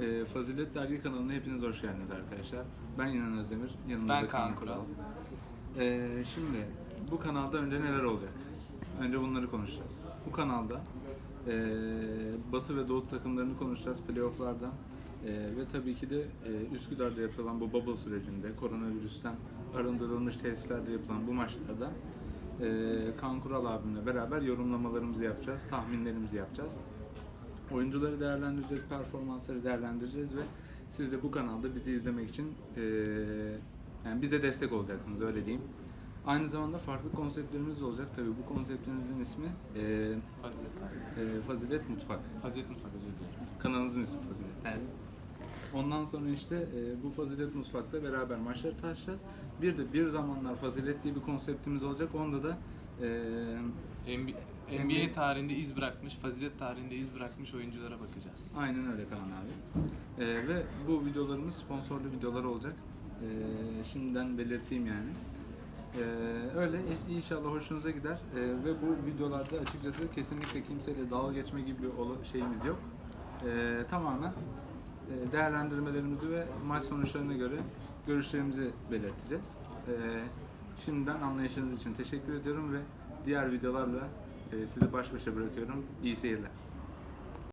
Ee, Fazilet Dergi kanalına hepiniz hoş geldiniz arkadaşlar. Ben İnan Özdemir, yanımda Ben da Kaan Kural. Ee, şimdi bu kanalda önce neler olacak? Önce bunları konuşacağız. Bu kanalda ee, Batı ve Doğu takımlarını konuşacağız playofflardan. Ee, ve tabii ki de e, Üsküdar'da yapılan bu bubble sürecinde koronavirüsten arındırılmış tesislerde yapılan bu maçlarda e, Kaan Kural abimle beraber yorumlamalarımızı yapacağız, tahminlerimizi yapacağız. Oyuncuları değerlendireceğiz, performansları değerlendireceğiz ve siz de bu kanalda bizi izlemek için eee, yani bize destek olacaksınız öyle diyeyim. Aynı zamanda farklı konseptlerimiz olacak. Tabii bu konseptimizin ismi eee, Fazilet eee, Fazilet Mutfak. Fazilet Mutfak özür dilerim. Kanalımızın ismi Fazilet. Ondan sonra işte eee, bu Fazilet Mutfak'ta beraber maçları taşıyacağız. Bir de bir zamanlar Fazilet diye bir konseptimiz olacak. Onda da eee NBA, NBA tarihinde iz bırakmış, fazilet tarihinde iz bırakmış oyunculara bakacağız. Aynen öyle Kaan abi. Ee, ve bu videolarımız sponsorlu videolar olacak. Ee, şimdiden belirteyim yani. Ee, öyle inşallah hoşunuza gider. Ee, ve bu videolarda açıkçası kesinlikle kimseyle dalga geçme gibi bir şeyimiz yok. Ee, tamamen e, değerlendirmelerimizi ve maç sonuçlarına göre görüşlerimizi belirteceğiz. Ee, şimdiden anlayışınız için teşekkür ediyorum ve diğer videolarla e, sizi baş başa bırakıyorum. İyi seyirler.